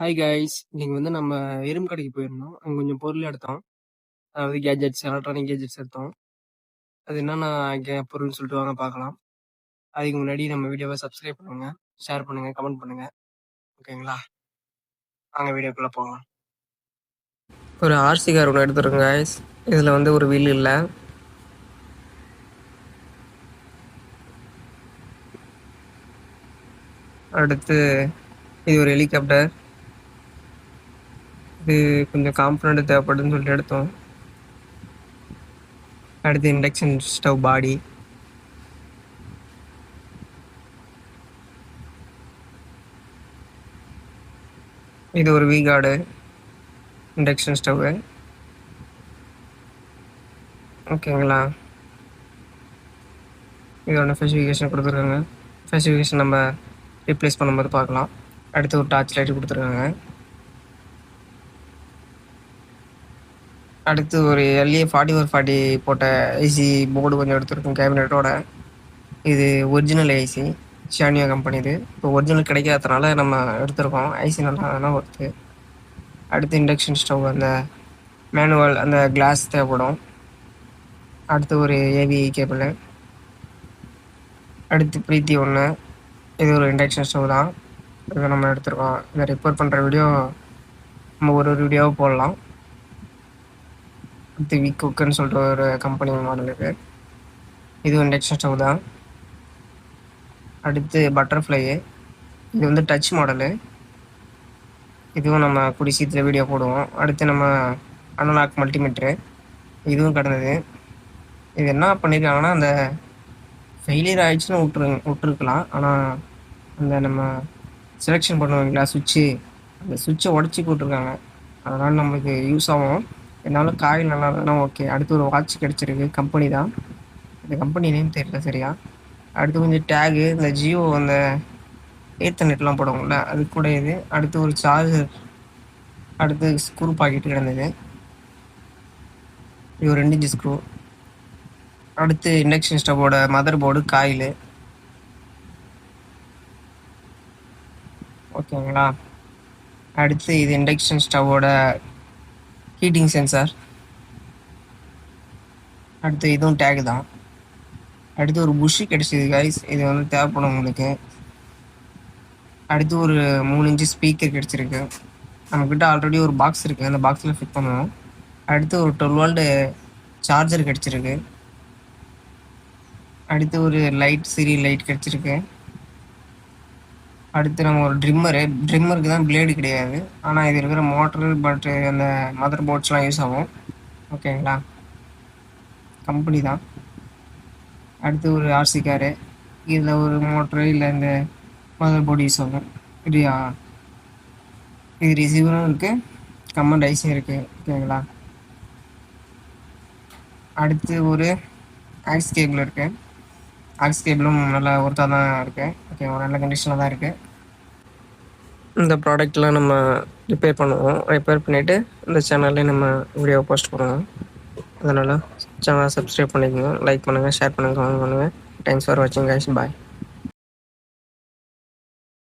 Hi guys இன்னைக்கு வந்து நம்ம எறும்பு கடைக்கு போயிருந்தோம். அங்கே கொஞ்சம் பொருள் எடுத்தோம். அதாவது கேஜெட்ஸ் எலக்ட்ரானிக் கேஜெட்ஸ் எடுத்தோம். அது என்னென்ன கே- பொருள்னு சொல்லிட்டு வாங்க பார்க்கலாம். அதுக்கு முன்னாடி நம்ம வீடியோவை சப்ஸ்கிரைப் பண்ணுங்க. ஷேர் பண்ணுங்க. கமெண்ட் பண்ணுங்க. ஓகேங்களா நாங்கள் வீடியோக்குள்ளே போகலாம். ஒரு ஆர்சி கார் ஒன்று எடுத்துருங்க கைஸ் இதில் வந்து ஒரு வீல் இல்லை. அடுத்து இது ஒரு ஹெலிகாப்டர் இது கொஞ்சம் காம்பனண்ட் தேவைப்படுதுன்னு சொல்லிட்டு எடுத்தோம். அடுத்து இண்டக்ஷன் ஸ்டவ் பாடி இது ஒரு வீகார்டு இண்டக்ஷன் ஸ்டவ்வு ஓகேங்களா இதோட ஸ்பெசிஃபிகேஷன் கொடுத்துருக்காங்க. ஸ்பெசிஃபிகேஷன் நம்ம ரீப்ளேஸ் பண்ணும்போது பார்க்கலாம். அடுத்து ஒரு டார்ச் லைட் கொடுத்துருக்காங்க. அடுத்து ஒரு எல்ஏ ஃபார்ட்டி ஃபோர் ஃபார்ட்டி போட்ட ஐசி போர்டு கொஞ்சம் எடுத்துருக்கோம் கேபினட்டோட இது ஒரிஜினல் ஐசி ஷானியா கம்பெனி இது. இப்போ ஒரிஜினல் கிடைக்காதனால நம்ம எடுத்திருக்கோம். ஐசி நல்லா தானே ஒர்த்து அடுத்து இண்டக்ஷன் ஸ்டவ் அந்த மேனுவல் அந்த கிளாஸ் தேவைப்படும். அடுத்து ஒரு ஏவி கேபிள் அடுத்து பிரீத்தி ஒன்று இது ஒரு இண்டக்ஷன் ஸ்டவ் தான். இதை நம்ம எடுத்துருக்கோம். இதை ரிப்பேர் பண்ணுற வீடியோ நம்ம ஒரு ஒரு வீடியோவை போடலாம். அடுத்து வி குக்குன்னு சொல்லிட்டு ஒரு கம்பெனி மாடல் இருக்கு. இது இண்டக்ஷன் ஸ்டவ் தான். அடுத்து பட்டர்ஃப்ளை இது வந்து டச் மாடலு இதுவும் நம்ம குடி சீத்தில் வீடியோ போடுவோம். அடுத்து நம்ம அனலாக் மல்டிமீட்ரு இதுவும் கிடந்தது. இது என்ன பண்ணியிருக்காங்கன்னா அந்த ஃபெயிலியர் ஆயிடுச்சுன்னு விட்டுரு விட்டுருக்கலாம். ஆனால் அந்த நம்ம செலெக்ஷன் பண்ணுவோம் பண்ணுவாங்களா சுவிட்சு அந்த சுவிட்சை உடச்சி போட்டிருக்காங்க. அதனால் நம்மளுக்கு யூஸ் ஆகும். இருந்தாலும் காயில் நல்லா இருந்தாலும் ஓகே அடுத்து ஒரு வாட்ச் கிடச்சிருக்கு. கம்பெனி தான். இந்த கம்பெனி நேம் தெரியல சரியா? அடுத்து கொஞ்சம் டேகு இந்த ஜியோ அந்த ஏத்தர்நெட்லாம் போடுவோம்ல அது கூட இது. அடுத்து ஒரு சார்ஜர் அடுத்து ஸ்க்ரூ பாக்கெட் கிடந்தது. இது ஒரு ரெண்டு இன்ச்சு ஸ்க்ரூ அடுத்து இண்டக்ஷன் ஸ்டவோட மதர் போர்டு காயில் ஓகேங்களா அடுத்து இது இண்டக்ஷன் ஸ்டவோட ஹீட்டிங் சென்சார் அடுத்து இதுவும் டேக் தான். அடுத்து ஒரு புஷ்ஷு கிடச்சிது கைஸ் இது வந்து தேவைப்படும் உங்களுக்கு. அடுத்து ஒரு மூணு இன்ச்சு ஸ்பீக்கர் கிடச்சிருக்கு. நம்மக்கிட்ட ஆல்ரெடி ஒரு பாக்ஸ் இருக்குது அந்த பாக்ஸில் ஃபிட் பண்ணுவோம். அடுத்து ஒரு டுவெல் வோல்டு சார்ஜர் கிடச்சிருக்கு. அடுத்து ஒரு லைட் சீரியல் லைட் கிடச்சிருக்கு. அடுத்து நம்ம ஒரு ட்ரிம்மரு ட்ரிம்மருக்கு தான் பிளேடு கிடையாது. ஆனால் இது இருக்கிற மோட்டரு பட்டு அந்த மதர் போர்ட்ஸ்லாம் யூஸ் ஆகும். ஓகேங்களா கம்பெனி தான். அடுத்து ஒரு ஆர்சி காரு இதில் ஒரு மோட்ரு இல்லை இந்த மதர் போர்டு யூஸ் ஆகும் இது இது ரிசீவரும் இருக்குது கமெண்ட் ஐஸும் இருக்குது ஓகேங்களா அடுத்து ஒரு ஆக்ஸ் கேபிள் இருக்குது ஆக்ஸ் கேபிளும் நல்லா ஒர்த்தாக தான் இருக்குது ஓகே ஒரு நல்ல கண்டிஷனில் தான் இருக்குது இந்த ப்ராடக்ட்லாம் நம்ம ரிப்பேர் பண்ணுவோம். ரிப்பேர் பண்ணிவிட்டு இந்த சேனல்லே நம்ம வீடியோ போஸ்ட் பண்ணுவோம். அதனால் சேனலை சப்ஸ்கிரைப் பண்ணிக்கோங்க லைக் பண்ணுங்கள் ஷேர் பண்ணுங்கள் கமெண்ட் பண்ணுங்கள் தேங்க்ஸ் ஃபார் வாட்சிங் கைஸ் பாய்